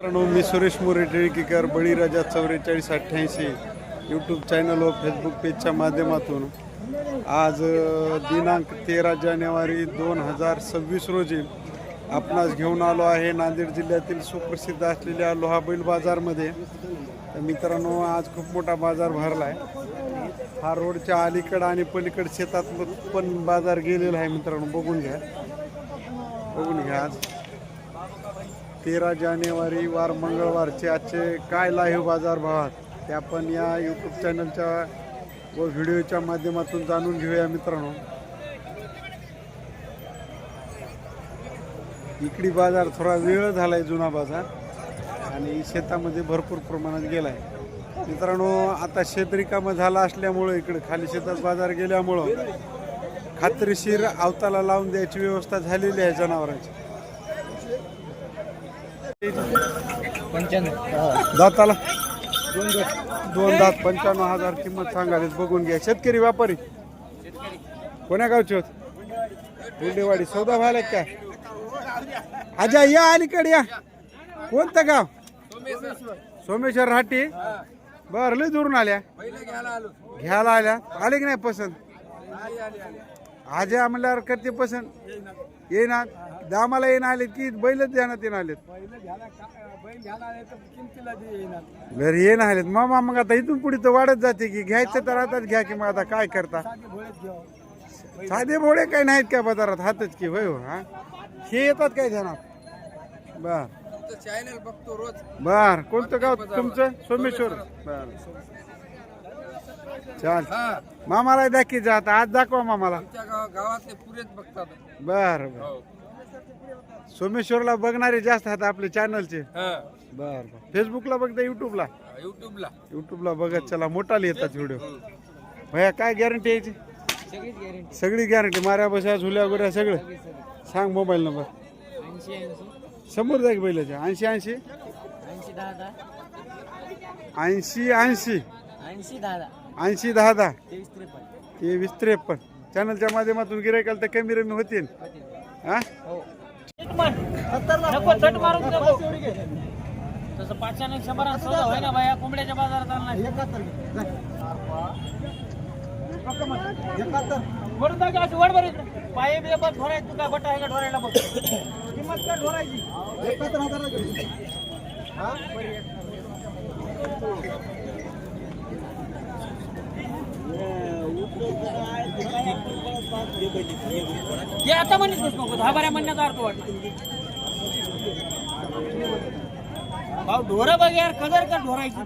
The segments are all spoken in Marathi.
मित्रांनो मी सुरेश मोरे टिळकीकर बळीराजा चौवेचाळीस अठ्ठ्याऐंशी यूट्यूब चॅनल व फेसबुक पेजच्या माध्यमातून आज दिनांक तेरा जानेवारी दोन हजार सव्वीस रोजी आपणास घेऊन आलो आहे नांदेड जिल्ह्यातील सुप्रसिद्ध असलेल्या लोहाबैल बाजारमध्ये. तर मित्रांनो आज खूप मोठा बाजार भरला आहे हा रोडच्या अलीकडं आणि पलीकड शेतात पण बाजार गेलेला आहे मित्रांनो. बघून घ्या. बघून घ्या आज. तेरा जानेवारी वार मंगळवारचे आजचे काय लाईव्ह बाजार भावात? ते आपण या यूट्यूब चॅनलच्या व व्हिडिओच्या माध्यमातून जाणून घेऊया मित्रांनो. इकडी बाजार थोडा वेळ झालाय जुना बाजार आणि शेतामध्ये भरपूर प्रमाणात गेलाय. मित्रांनो आता शेतरिकामं झाला असल्यामुळं इकडे खाली शेतात बाजार गेल्यामुळं खात्रीशीर अवताला लावून द्यायची व्यवस्था झालेली आहे जनावरांची. दाताला? दोन दात. पंच्याण्णव हजार किंमत सांगालीत बघून घ्या. शेतकरी व्यापारी. कोण्या गावचे होत? गुंडेवाडी सौदा व्हायला काय? आजा या अलीकडे या. कोणतं गाव? सोमेश्वर राठी. बर लय दुरून आल्या. घ्यायला आल्या. आले की नाही पसंत? आजा म्हणल्यावर करते पसंत. येणार दामाला येणं आले की बैलच ध्यानात येणं आलेत. घरी येणं आलेत. मामा मग आता इथून पुढे तर वाढत जाते की घ्यायचं तर आताच घ्या की मग आता काय करता? साधे भोळे काही नाहीत का बाजारात? हातच की होय हो हा? हे येतात काय ध्यानात? बर. चॅनल बघतो रोज. बर. कोणतं गाव तुमचं? सोमेश्वर. बर. चाल. हा. मामाला दाखी जा आता आज दाखवा मामाला. आमच्या गावा गावातले पुरेच बघतात. बर बर. सोमेश्वरला बघणारे जास्त आहेत आपले चॅनलचे हा. बर बर. फेसबुकला बघता युट्यूबला युट्यूबला युट्यूबला बघत चला मोठाले येतात व्हिडिओ भैया काय गॅरंटी यायची? सगळीच गॅरंटी सगळी गॅरंटी माऱ्या बसा झुल्या गुऱ्या सगळं. सांग मोबाईल नंबर ऐंशी ऐंशी. समोर जाईल बैलाच्या. ऐंशी ऐंशी. ऐंशी दहा दहा. ऐंशी ऐंशी. ऐंशी दहा दहा. ऐंशी दहा दहा. तेवीस त्रेपन्न. चॅनलच्या माध्यमातून गिरायकाल तर कमी रमी होतील. हा? हो? तू का आता म्हणत नको दहा बारा म्हणण्याचा अर्थ वाटला. भाऊ ढोरं बघ यार कदर कर ढोरायची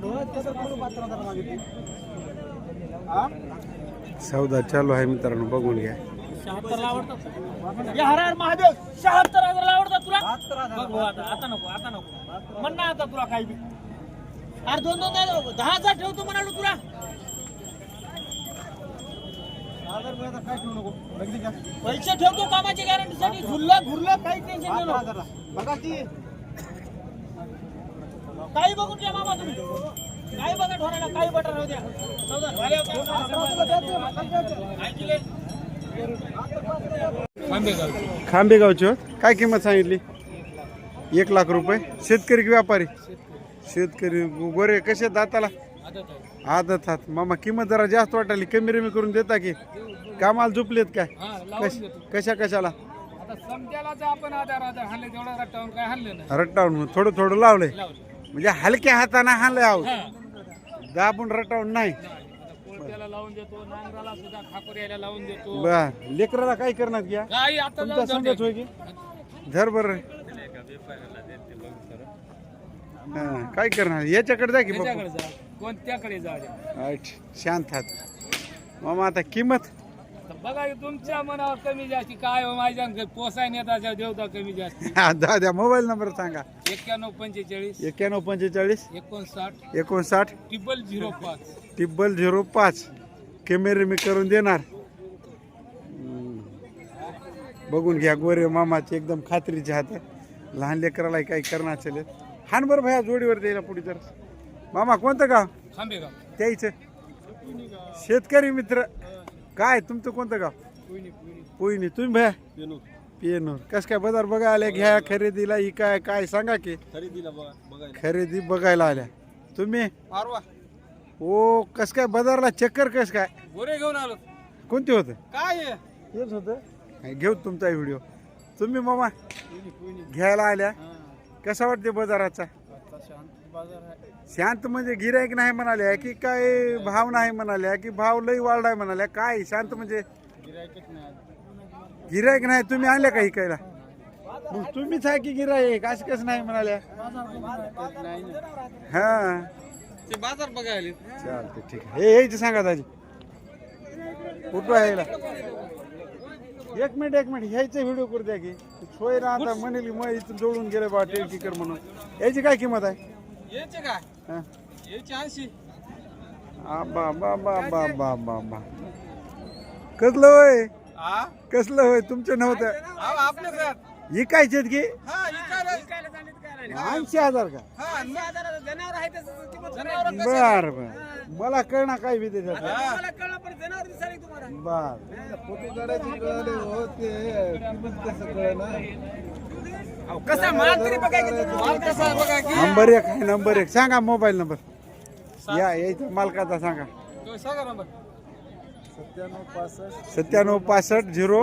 सौदा चालू आहे मित्रांनो बघून घ्या. शहात्तरला आवडतात या हर हर महादेव शहात्तर हजारला आवडतात तुला? बघ भाऊ आता आता नको आता नको. म्हण ना आता तुला काही बी. अरे दोन दोन द्या, दहा हजार ठेवतो म्हणालो तुला. पैसे ठेवतो कामाची गॅरंटीसाठी झुरलं घुरलं काही टेन्शन नाही. काही बघून घ्या मामा तुम्ही. काही बघा ठोरायला काही बटर द्या. खांबे गावचे होत काय किंमत सांगितली? एक लाख रुपये. शेतकरी की व्यापारी? शेतकरी. गोरे कसे दाताला? आदत हात. मामा किंमत जरा जास्त वाटाली कमी रमी करून देता की? कामाला झोपलेत काय? कश कशा कशाला? आता समजायला आपण आधार आधार हाणले तेवढा रट्टावून काय हाणले नाही. रट्टावून थोडं थोडं लावलंय. लावले. म्हणजे हलक्या हाताने हाणलंय आहो हा. दाबून रटावून नाही. कोणत्याला लावून देतो नांगराला सुद्धा खापर यायला लावून देतो. बर लेकराला काय करणार घ्या काही आता तुमचा समजत होय की? धर बर. काय करणार? याच्याकडे जा की बापू त्याच्याकडे जा. कोणत्याकडे आठ, शांत हात मामा आता किंमत? तर बघा हे तुमच्या मनावर कमी जास्ती. काय हो माझ्या पोसाय नेता देवता कमी जास्ती. द्या मोबाईल नंबर सांगा. एक्क्याण्णव पंचेचाळीस. एक्क्याण्णव पंचेचाळीस. एकोणसाठ. एकोणसाठ. ट्रिपल झिरो पाच. टिब्बल झिरो पाच. कॅमेरे मी करून देणार. हम्म. बघून घ्या गोरे मामाचे एकदम खात्रीचे हात लहान लेकराला काही करणार असेल. हान बरं भया जोडीवर द्यायला पुढे तर मामा कोणतं गाव? खांबेगाव त्याचं शेतकरी मित्र. काय तुमचं कोणतं गाव? पोईनी तुम्ही भया? पियनूर कस काय बाजार बघायला घ्या खरेदीला ही काय काय सांगा की? खरेदीला खरेदी बघायला आल्या. तुम्ही? पारवा. ओ कस काय बाजारला चक्कर कस काय? गोरे घेऊन आलो. कोणते होतं? काय आहे? हेच होतं. घेऊ तुमचा व्हिडिओ. तुम्ही मामा? घ्यायला आल्या. कसा वाटते बाजाराचा? शांत बाजार आहे. शांत म्हणजे गिरायक नाही म्हणाल्या की काय भाव नाही म्हणाल्या की भाव लई वाढलाय म्हणाल्या काय शांत म्हणजे? गिरायकच नाही गिरायक नाही तुम्ही आणल्या का इकायला? मग तुम्हीच आहे की गिरायक असं कसं नाही म्हणाल्या? हा. ते बाजार बघायला चालते ठीक आहे. हे यायचं सांगा दाजी. कुठं आहे यायला? एक मिनिट एक मिनिट. ह्याचा व्हिडिओ करू द्या की. सोय ना आता म्हणेल मग इथं जोडून गेले बा टेलकीकर म्हणून. याची काय किंमत आहे? यायचे काय? हा? यायचे ऐंशी आ, बा बा बा बा बा बा बा. कसलं होय? हा कसलं होय? तुमचं नव्हतं. अहो, आपले घरात इकायचे की? हा ऐंशी हजार का जनावर आहे जनावर बर बर. मला कळणार काय बी त्याच्यात मला कळलं पण जनावर दिसायला तुम्हाला. बर. फोटो काढायचे कळले होते किंमत कसं कळलं कसा माल तरी बघायचं माल कसा आहे बघा की. नंबर एक आहे नंबर एक. सांगा मोबाईल नंबर. या यायचा मालकाचा सांगा. सांगा नंबर. सत्त्याण्णव पासष्ट. सत्त्याण्णव पासष्ट झिरो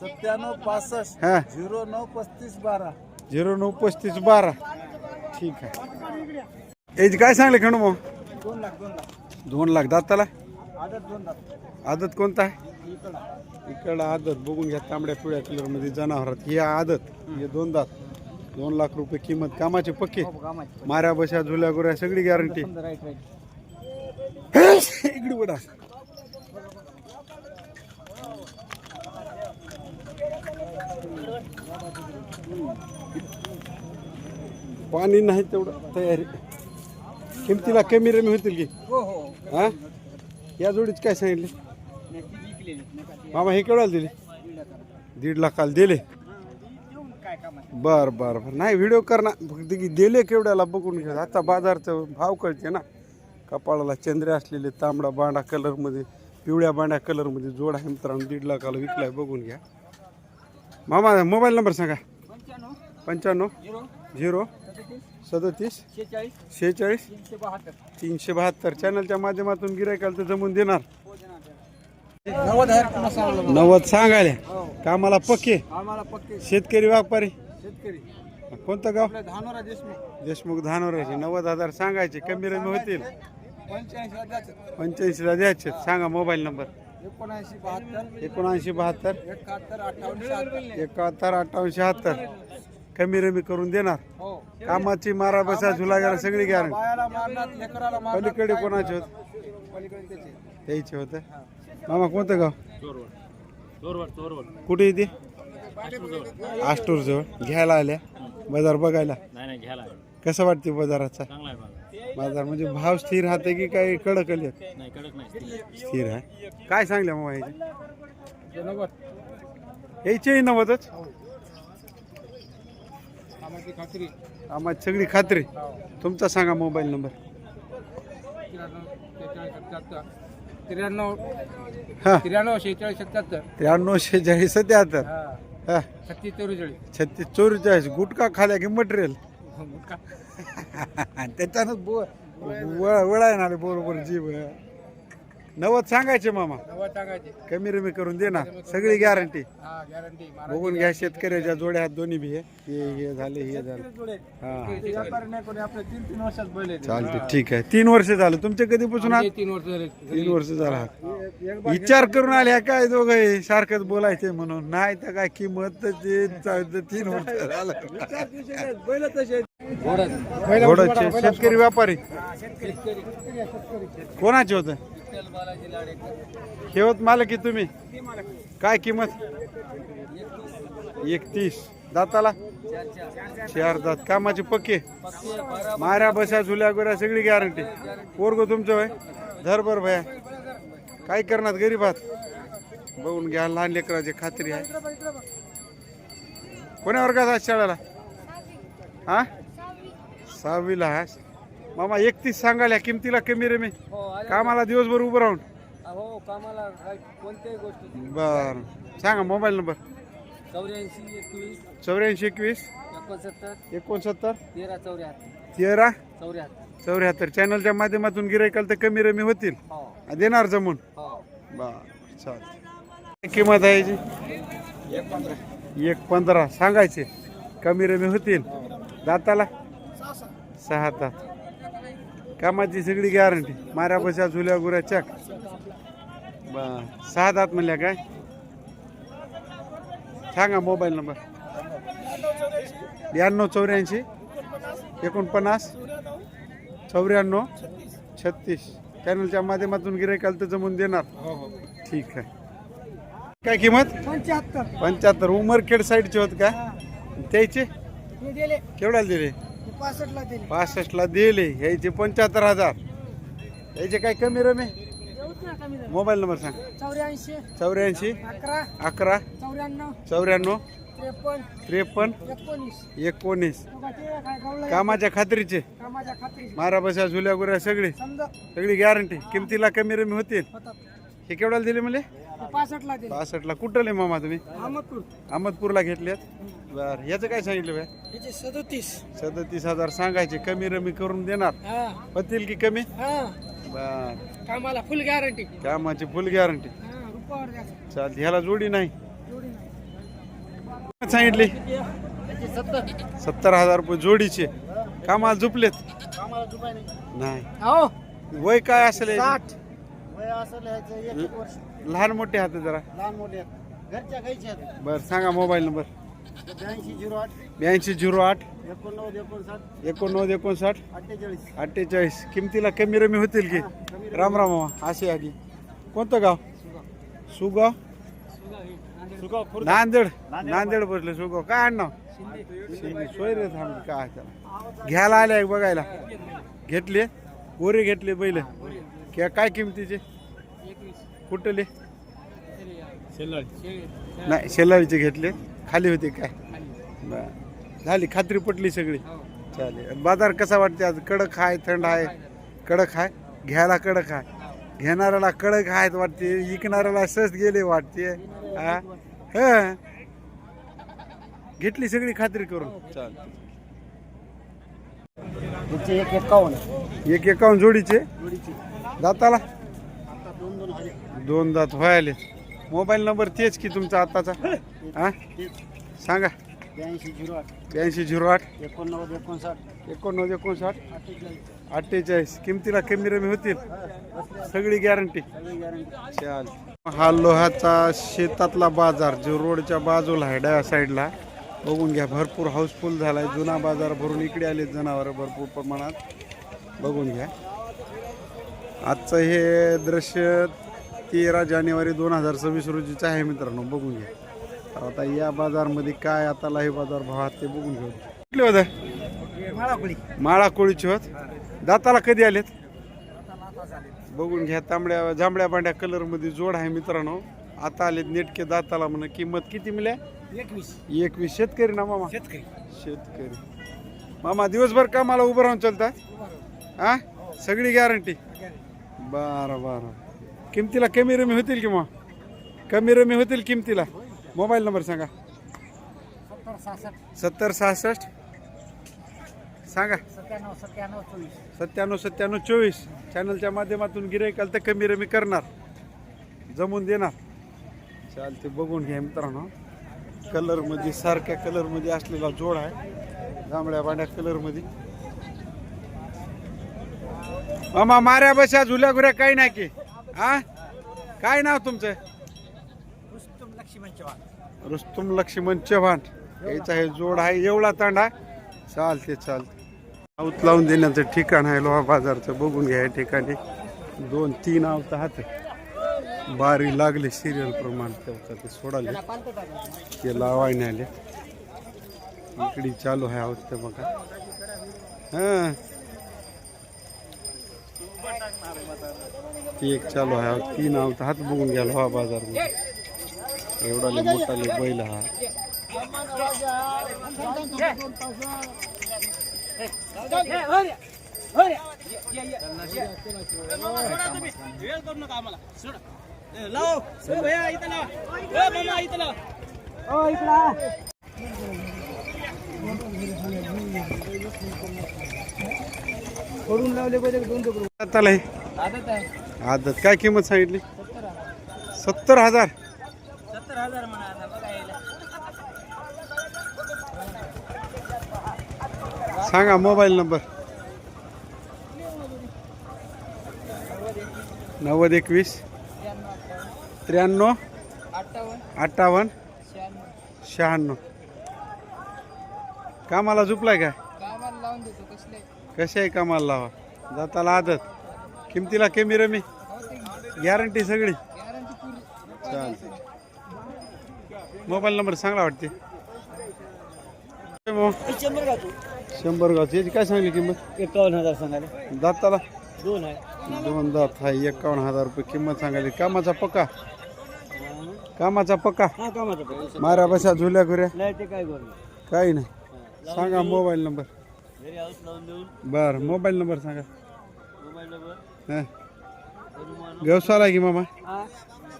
सत्त्याण्णव पासष्ट हा. झिरो नऊ पस्तीस बारा. झिरो नऊ पस्तीस बारा. ठीक आहे. याची काय सांगले खंड मग दोन लाख दोन लाख दोन लाख दाताला? आदत दोन लाख आदत कोणता आहे? इकडं आदत. बघून घ्या तांबड्या पिवळ्या कलरमध्ये जनावरात. ही आदत हे दोन दात. दोन लाख रुपये किंमत. कामाचे पक्के? माऱ्या बशा झुल्या गुऱ्या सगळी गॅरंटी इकडे बडा पाणी नाही तेवढं तयारी. किमतीला कमी रमी होतील की? हो हो. हा? या जोडीच काय सांगितले? मामा हे केवढ्याला दिले? दीड लाखाला दिले. बर बर बर. नाही व्हिडिओ कर ना फक्त की दिले केवढ्याला बघून घ्या. आता बाजारचं भाव कळते ना. कपाळाला चंद्रे असलेले तांबडा बांडा कलरमध्ये पिवळ्या बांड्या कलरमध्ये जोड आहे मित्रांनो. दीड लाखाला विकलाय बघून घ्या. मामा मोबाईल नंबर सांगा. पंच्याण्णव. झिरो. सदतीस. शेहेचाळीस. तीनशे बहात्तर. चॅनलच्या माध्यमातून गिरायकाला तर जमून देणार. नव्वद सांगलं नव्वद सांगायला. कामाला पक्के. शेतकरी व्यापारी. शेतकरी. कोणतं गाव? देशमुख. देशमुख धानोराचे. नव्वद हजार सांगायचे. कमी रमी होतील. पंच्याऐंशीला द्यायचे. सांगा मोबाईल नंबर. एकोणऐंशी बहात्तर. एकोणऐंशी बहात्तर. एकाहत्तर अठ्ठावन्न शहात्तर. एकाहत्तर अठ्ठावन्न शहात्तर. कमी रमी करून देणार. हो. कामाची मारा बसा झुला गेला सगळी गॅरंटी. बायाला मारणार लेकराला मारणार पलीकडे कोणाचे? होत? पलीकडे त्याचे. त्याचे होतं? मामा कोणतं गाव? कुठे येते आष्टूर जवळ घ्यायला आल्या. बाजार बघायला. नाही नाही घ्यायला कसं वाटते बाजाराचा? चांगला आहे मला बाजार म्हणजे भाव स्थिर राहते की काही कडक आले नाही कडक नाही. स्थिर आहे. काय सांगल्या मग नव्वद. यायचेही नव्वदच? आम्हाला खात्री. आम्हाला सगळी खात्री. तुमचा सांगा मोबाईल नंबर. त्र्याण्णव हा. त्र्याण्णव शेहेचाळीस सत्याहत्तर त्र्याण्णव शेहेचाळीस सत्याहत्तर हा. हा. छत्तीस चौवेचाळीस छत्तीस चौवेचाळीस गुटखा खाल्या की मटेरियल? त्याच्यानं बो वळ वळाय ना बरोबर जीव नव्वद सांगायचे मामा. नव्वद टाकायचे कमी रमी करून देणार सगळी गॅरंटी हा गॅरंटी बघून घ्या शेतकऱ्याच्या जोड्या आहेत दोन्ही बी हे हे हे झाले हे झाले. हा. व्यापारी नाही कोणी आपले तीन तीन वर्षात बैल आहेत. चालते ठीक आहे. तीन वर्ष झालं. तुमचे कधीपासून आहात? तीन वर्ष झाले. तीन वर्ष झाला विचार करून आले काय दोघं सारखंच बोलायचे म्हणून. नाही तर काय किंमत तर ते च- तीन वर्ष झालं. शेतकरी व्यापारी. कोणाचे होत? हे होत मालक की तुम्ही? काय किंमत? एकतीस. दाताला? चार दात. कामाचे पक्के? माऱ्या बसा झुल्या गोऱ्या सगळी गॅरंटी पोरग तुमचं होय? धर बर भया. काय करणार गरीबात बघून घ्या लहान लेकराची खात्री आहे. कोण्या वर्गात आज शाळेला? हा? सहावीला आहेस मामा एकतीस सांगाल या किमतीला कमी रे मी. कामाला दिवसभर उभं राहून. हो कामाला कोणत्याही गोष्टी बर. सांगा मोबाईल नंबर. चौऱ्याऐंशी एकवीस चौऱ्याऐंशी एकवीस. एकोणसत्तर एकोणसत्तर. तेरा चौऱ्याहत्तर. तेरा. चौऱ्याहत्तर. चौऱ्याहत्तर. चॅनलच्या माध्यमातून गिरायकाल तर कमी रमी होतील. हो. देणार जमून. हो. बर चालते किंमत आहे याची? एक पंधरा. एक पंधरा सांगायचे. कमी रमी होतील. दाताला? सहा दात कामाची सगळी गॅरंटी माऱ्या बशा झुल्या गुऱ्या चक. बर सहा दात म्हणल्या काय? सांगा मोबाईल नंबर ब्याण्णव चौऱ्याऐंशी एकोणपन्नास चौऱ्याण्णव छत्तीस. चॅनलच्या माध्यमातून गिरायकाल तर जमून देणार. हो हो. ठीक आहे. काय किंमत? पंच्याहत्तर. पंच्याहत्तर. उमरखेड साईडचे होत का? त्याचे? हे दिले. केवढ्याला दिले? पासष्टला दिले. पासष्टला दिले. ह्याचे पंच्याहत्तर हजार. याचे काय कमी रमे? देऊच ना कमी मोबाईल नंबर सांग. चौऱ्याऐंशी चौऱ्याऐंशी अकरा अकरा चौऱ्याण्णव चौऱ्याण्णव त्रेपन्न त्रेपन्न एकोणीस. एकोणीस. बघा ते काय गवळं आहे. कामाच्या खात्रीचे. कामाच्या खात्री मारा बसा झुल्या गुऱ्या सगळी. समजा. सगळी गॅरंटी किमतीला कमी रमी होतील. होतात. हे केवढ्याला दिले म्हणजे पासष्टला दिले. पासष्टला. कुठले मामा तुम्ही? अहमदपूर. अहमदपूरला घेतल्यात बर याचं काय सांगितलं बाय याचे सदोतीस. सदतीस हजार सांगायचे कमी रमी करून देणार. हा. होतील की कमी? हा. बर. कामाला फुल गॅरंटी कामाची फुल गॅरंटी हा रुपयावर द्यायचं चालते ह्याला जोडी नाही. जोडी नाही. सांगितली? सत्तर सत्तर हजार रुपये जोडीचे. कामाला झुपलेत? कामाला नाही. नाही. हो. वय काय असेल याचे? साठ. वय असं लिहायचं एक एक वर्ष. लहान मोठे हात जरा. लहान मोठे आहेत. घरच्या बर सांगा मोबाईल नंबर. ब्याऐंशी झिरो आठ. ब्याऐंशी झिरो आठ. एकोणनव्वद एकोणसाठ. एकोणनव्वद एकोणसाठ. अठ्ठेचाळीस. अठ्ठेचाळीस. किमतीला कमी रमी होतील की? राम. राम मामा असे आधी. कोणतं गाव? सुगाव. नांदेड. नांदेड बसले सुगाव. काय आणणार शिंदे. सोय रे थांब काय त्याला घ्यायला आले बघायला. घेतले? गोरे घेतले बैल. क्या काय किमतीचे? कुठले? नाही शेलारीचे घेतले. खाली होते काय? बरं. झाली खात्री पटली सगळी? चालेल. बाजार कसा वाटते आज? कडक आहे थंड आहे कडक आहे घ्यायला कडक आहे घेणाऱ्याला कडक आहेत वाटते विकणाऱ्याला सहज गेले वाटते. हा? हं. घेतली सगळी खात्री करून? एक एकावन्न. एक एकावन्न जोडीचे? आले दोन दात व्हायले. मोबाईल नंबर तेच की तुमचा आताचा. हा? सांगा. ब्याऐंशी झिरो आठ. ब्याऐंशी झिरो आठ. एकोणनव्वद एकोणसाठ. एकोणनव्वद एकोणसाठ. अठ्ठेचाळीस. किमतीला कमी रमी होतील? सगळी गॅरंटी चाल. हा लोहाचा शेतातला बाजार जो रोडच्या बाजूला आहे डाव्या साईडला. बघून घ्या भरपूर हाऊसफुल झालाय. जुना बाजार भरून इकडे आले जनावर भरपूर प्रमाणात. बघून घ्या. आजचं हे दृश्य तेरा जानेवारी दोन हजार सव्वीस रोजीचं आहे मित्रांनो बघून घ्या. तर आता या बाजारमध्ये काय आता हे बाजार भावात ते बघून घेऊ. कुठले होते? माळा कोळीचे होत. दाताला कधी आलेत? बघून घ्या तांबड्या जांभळ्या बांड्या कलरमध्ये जोड आहे मित्रांनो. आता आलेत नेटके दाताला म्हणा किंमत किती मिळल्या एकवीस. एकवीस. शेतकरी ना मामा? शेतकरी. शेतकरी. मामा दिवसभर कामाला उभं राहून चालतात? हा सगळी गॅरंटी बरं बरं. किमतीला कमी रमी होतील की मग? कमी रमी होतील किमतीला? मोबाईल नंबर सांगा. सत्तर सहासष्ट. सत्तर सहासष्ट सांगा. सत्त्याण्णव सत्त्याण्णव चोवीस. सत्त्याण्णव सत्त्याण्णव चोवीस चॅनलच्या माध्यमातून गिरायकाल तर कमी रमी करणार. जमून देणार. चालते बघून घ्या मित्रांनो. कलरमध्ये सारख्या कलरमध्ये असलेला जोड आहे. जांभळ्या बांड्या कलरमध्ये मामा माऱ्या बशा झुल्या घुऱ्या काही नाही की. हा? काय नाव तुमचं? रुस्तुम लक्ष्मण चव्हाण. रुस्तुम लक्ष्मण चव्हाण. याचा हे जोड आहे एवढा तांडा. चालते चालते. आवत लावून देण्याचं ठिकाण आहे लोहा बाजारचं. बघून घ्या या ठिकाणी. दोन तीन आवत हात बारी लागले सिरियल प्रमाण ते सोडाले. ते लावाय नाही आले इकडे चालू आहे आवत ते बघा. हां. ती एक चालू आहे तीन आवत हात बघून घ्या लोहा बाजार एवढा लय मोठा बैल हा वेळ करू नका आम्हाला सोड. ए, लाव. ए, भैया, इथं लाव. ए, मामा, इथं लाव. पडून लावले पाहिजे दोन आताला हे आदत. काय किंमत सांगितली? सत्तर हजार. सांगा मोबाईल नंबर. नव्वद एकवीस. त्र्याण्णव. अठ्ठावन्न. शहाण्णव. कामाला झुपलाय का? कामाला लावून देतो कसले कसे आहे कामाला लावा. जाताला आदत. किमतीला कमी रमी. गॅरंटी सगळी. चालते मोबाईल नंबर चांगला वाटते. हो, शंभर गावची याची काय सांगली किंमत? एकावन्न हजार सांगाले दाताला? दोन आहे. दोन दात आहे. एकावन्न हजार रुपये किंमत सांगायली. कामाचा पक्का? कामाचा पक्का? हा मारा बसा झुल्या घुऱ्या. नाही ते काय करू? काही नाही. सांगा मोबाईल नंबर. बर मोबाईल नंबर सांगा. Mobile number? हं. गवसाला की मामा.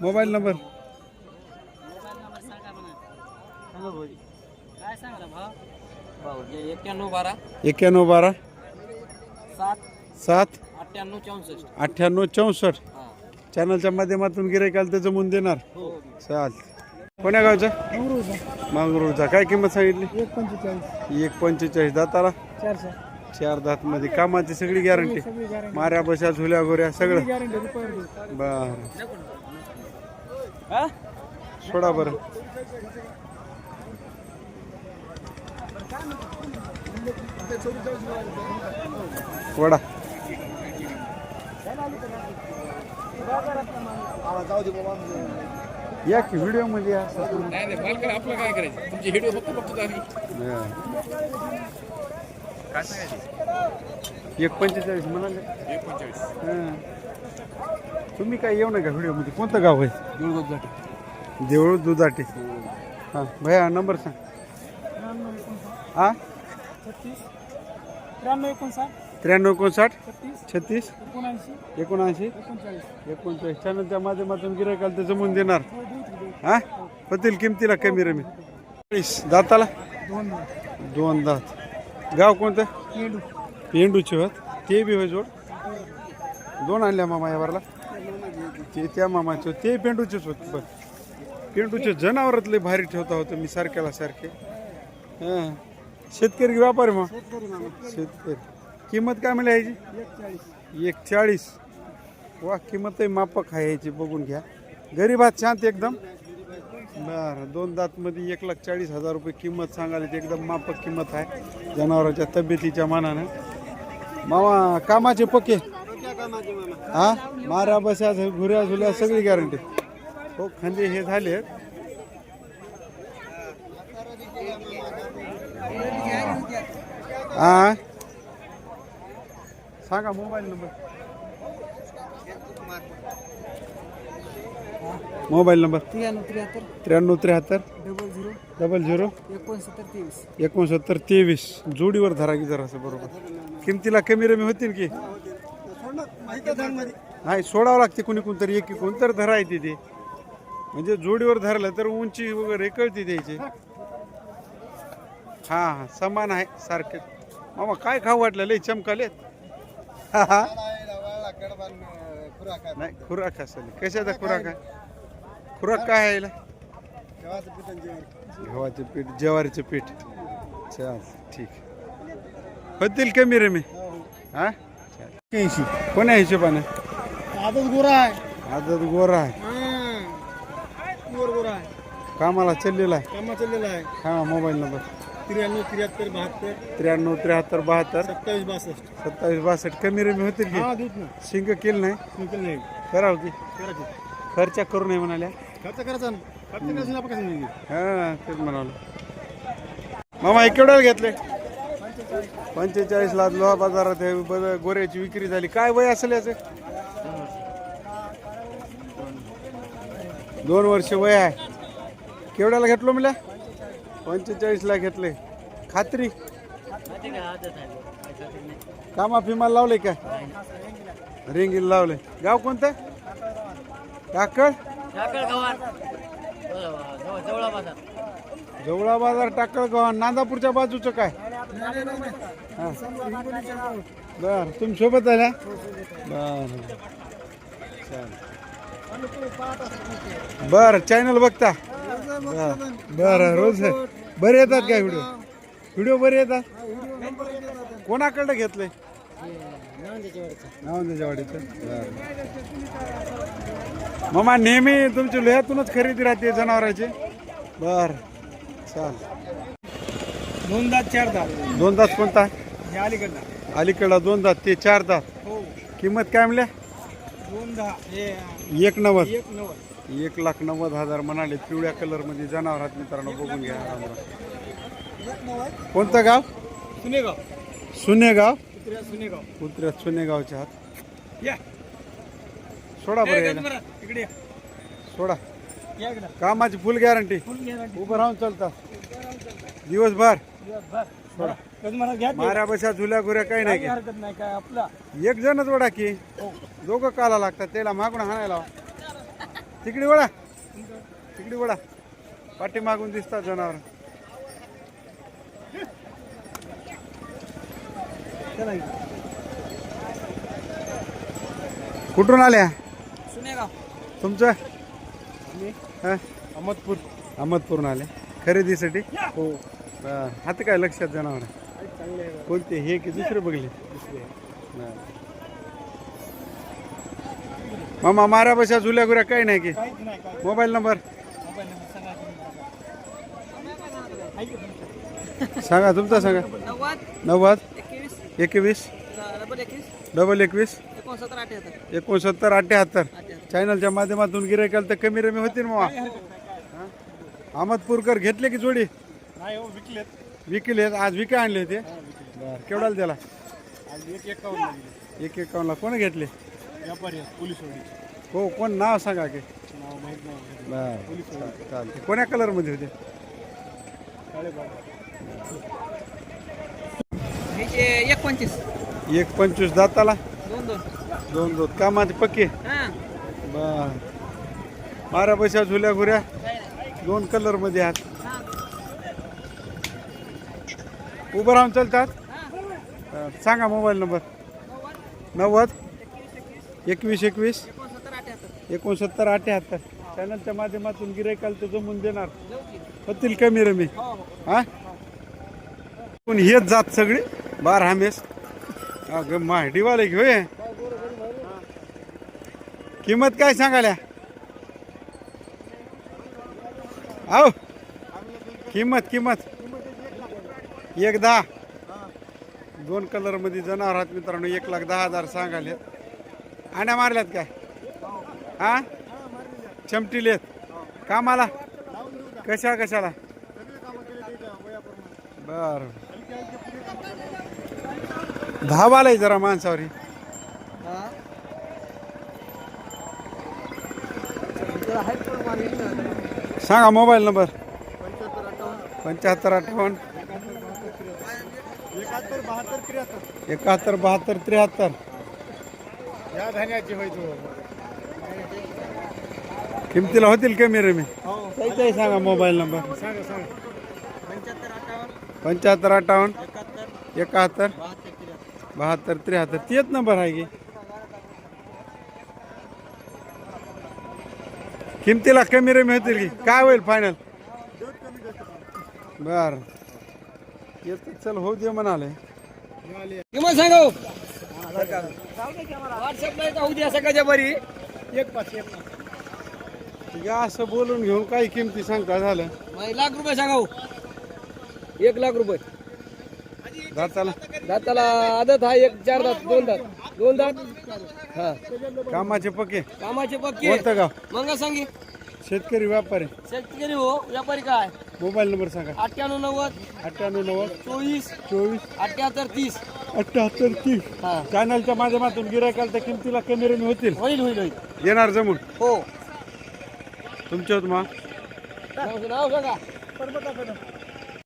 Mobile number. एक्क्याण्णव बारा. एक्क्याण्णव बारा. सात. सात. अठ्ठ्याण्णव चौसष्ट. अठ्ठ्याण्णव चौसष्ट. हा. चॅनलच्या माध्यमातून गिरायकाला त्याचं जमून देणार. हो. चाल. कोण्या गावचा? मांगरूळचा. काय किंमत सांगितली? एक पंचेचाळीस. एक पंचेचाळीस. दाताला? चारशे. चार दात मध्ये. कामाची सगळी गॅरंटी माऱ्या बशा झुल्या गोऱ्या सगळं. गॅरंटी रुपये बर सोडा बरं. वडा. या की व्हिडिओमध्ये या. नाही नाही आपलं काय करायचं? तुमचे व्हिडिओ फक्त बघतो आम्ही. हा. काय सांगायचे? एक पंचेचाळीस म्हणाले. एक पंचेचाळीस हा. तुम्ही काय येऊ नका व्हिडिओमध्ये कोणतं गाव आहे? देऊळ दुधाटे. हा. भैया नंबर सांग. हा? छत्तीस. त्र्याण्णव एकोणसाठ. त्र्याण्णव एकोणसाठ. छत्तीस. छत्तीस. एकोणऐंशी. एकोणऐंशी. एकोणचाळीस. एकोणचाळीस. चॅनलच्या माध्यमातून गिरायकाला ते जमून देणार. हा? होतील किमतीला कमी रमी. चाळीस. दाताला? दोन दोन दात. गाव कोणतं? पेंडू. पेंडूचे होत. ते बी होय जोड. दोन आणल्या मामा यावरला ते त्या मामाचे ते पेंडूचेच होते. बघ पेंडूचे जनावरातले भारी ठेवता होतं मी सारख्याला सारखे. हां. शेतकरी की व्यापारी मग? शेतकरी किंमत काय मिळाली याची एक चाळीस वा किंमत मापक आहे याची. बघून घ्या. गरीबात शांत एकदम? बरं. दोन दातमध्ये एक लाख चाळीस हजार रुपये किंमत सांगायला एकदम मापक किंमत आहे. जनावरांच्या तब्येतीच्या मानानं. मामा कामाचे पक्के? हा? मारा बसा घुऱ्या झुल्या सगळी गॅरंटी हो खांदे हे झाले. हा? सांगा मोबाईल नंबर. Mobile number? त्र्याण्णव त्र्याहत्तर. त्र्याण्णव त्र्याहत्तर. डबल झिरो एकोणसत्तर तेवीस. एकोणसत्तर तेवीस. जोडीवर धरा की जरासं बरोबर. किमतीला कमी रमी होतील की? नाही सोडावं लागते कुणी कोणतरी. एक कोणतरी धरा येते ते म्हणजे जोडीवर धरलं तर उंची वगैरे कळते द्यायची हा हा समान आहे सारखे. मामा काय खाऊ वाटलं? लय चमकालेत हा, हा. नाही खुराक असेल. कशाचा खुराक आहे? खुराक काय आहे? गव्हाचे पीठ ज्वारीचं पीठ. चाल ठीक. होतील कमी रे मी? हा ऐंशी. कोण्या हिशोबाने? आदत गोरा आहे. आदत गोरा आहे. गोर गोरा आहे. कामाला चाललेला आहे? कामा चाललेला आहे. हा मोबाईल नंबर. त्र्याण्णव त्र्याहत्तर बहात्तर. त्र्याण्णव त्र्याहत्तर बहात्तर. सत्तावीस बासष्ट. सत्तावीस बासष्ट. कमी रेमी होतील की? हा देत ना. शिंग केलं नाही? निकल नाही. करावं की? करा की. खर्च करू नये म्हणाल्या. खर्च करायचा ना. हा तेच म्हणालो. मामा एक केवढ्याला घेतले? पंचेचाळीस ला लोहा बाजारात हे बरं गोऱ्याची विक्री झाली. काय वय असेल याचं? दोन वर्ष वय आहे. केवढ्याला घेतलो मला पंचेचाळीस ला घेतले. खात्री? कामा फिमा लावले का? रिंगीला लावले. गाव कोणतं? काकड जवळा बाजार जवळा बाजार टाकळगाव नांदापूरच्या बाजूचं काय? बर तुम्ही सोबत आल्या बर बर. चॅनल बघता. बर रोज बरे येतात काय व्हिडिओ व्हिडिओ बरे येतात? कोणाकडं घेतलंय? नावंदेच्या वाडीचं बरं मामा नेहमी तुमची लोह्यातूनच खरेदी राहते जनावरांची. बर चाल. दोन दात चार दात. दोन दात कोणता? अलीकडला. अलीकडला दोन दात ते चार दात. हो. किंमत काय म्हणल्या दोन दहा. हे एक नव्वद. एक नव्वद. एक लाख नव्वद हजार म्हणाले. पिवळ्या कलरमध्ये जनावर आहेत मित्रांनो बघून घ्या. कोणतं गाव? सुनेगाव. सुनेगाव. कुत्र्या सुनेगाव. उतऱ्यात सुनेगावच्या हात या. सोडा बरं यायला. इकडे. सोडा. या इकडं. कामाची फुल गॅरंटी. फुल गॅरंटी. उभं राहून चालतात दिवसभर. घ्या ते. माऱ्या बशा झुल्या गुऱ्या काही नाही काही हरकत नाही काय आपला. की. एक जणच वडा की. दोघं काला लागतात त्याला मागून हाणायला लावा. तिकडे वडा तिकडे वडा पाठी मागून दिसतात जनावर चला इकडे. कुठून आल्या? तुमचं? हा? अहमदपूर. अहमदपूरून आले. खरेदीसाठी? हो. आता काय लक्षात जनावर कोणते हे की दुसरे बघले. मामा मारा बशा झुल्या गुऱ्या काही नाही की? काहीच नाही काय मोबाईल नंबर? मोबाईल नंबर सांगा? सांगा तुमचा सांगा. नव्वद? एकवीस? डबल एकवीस. डबल एकवीस? एकोणसत्तर अठ्याहत्तर. चॅनलच्या माध्यमातून गिरायकाल तर कमी रमी होतील मामा अहमदपूरकर घेतले की जोडी? नाही हो विकलेत. विकले आज विका आणले होते बरं. त्याला? एक एकावन्नला. कोण घेतले? हो कोण नाव सांगा की. नाव माहीत नाही. बरं. चालते कोण्या कलरमध्ये होते? एक पंचवीस. एक पंचवीस दाताला? दोन दोन. दोन दोन. कामाचे पक्के? हां. बर. मारा पैसा झुल्या घुऱ्या. दोन कलरमध्ये आहात. उभं राहून चालतात? अं, सांगा मोबाईल नंबर. नव्वद. एकवीस एकवीस. एकोणसत्तर अठ्याहत्तर. एकोणसत्तर चॅनलच्या माध्यमातून गिरायकाल तर जमून देणार. होतील कमी रमी. हा पण हेच जात सगळी? बार हमेस अगं माहितीवाले घेऊ हे. किंमत काय सांगाल्या आहो किंमत किंमत. एक दहा. दोन कलरमध्ये जनावर आहात मित्रांनो एक लाख दहा हजार सांगाले आण्या मारल्यात काय? हा? चमटीलेत कामाला? कशा कशाला? बर. धावालाय जरा माणसावर. सांगा मोबाईल नंबर. पंच्याहत्तर अठ्ठावन्न. एकाहत्तर बहात्तर त्र्याहत्तर. या धान्याची किमतीला होतील कमी रमी. हो. काही सांगा मोबाईल नंबर. सांगा सांगा. पंच्याहत्तर अठ्ठावन्न एकाहत्तर बहात्तर त्र्याहत्तर तेच नंबर आहे की. किमतीला कमी रमी होतील की? काय होईल फायनल बर. येत चल होऊ दे म्हणाले. किंमत सांगा हो. व्हॉट्सअपला येतं उद्या सकाळच्या बरी. एक पाच एक पाच. या असं बोलून घेऊन काही किमती सांगता झालं लाख रुपये सांगा हो. एक लाख रुपये. दाताला. दाताला आदत हा एक चार दात दोन दात. दोन दात? हा. कामाचे पके. कामाचे पक्के कोणतं गाव? मग सांगी. शेतकरी व्यापारी. शेतकरी हो व्यापारी काय? मोबाईल नंबर सांगा. अठ्ठ्याण्णव नव्वद. अठ्ठ्याण्णव नव्वद. चोवीस. चोवीस. अठ्ठ्याहत्तर तीस. अठ्ठ्याहत्तर तीस. हा. चॅनलच्या माध्यमातून गिरायकाल त्या किमतीला कमी रमी होतील. होईल होईल होईल. येणार जमून. हो. तुमच्या होत मा? नाव सांगा.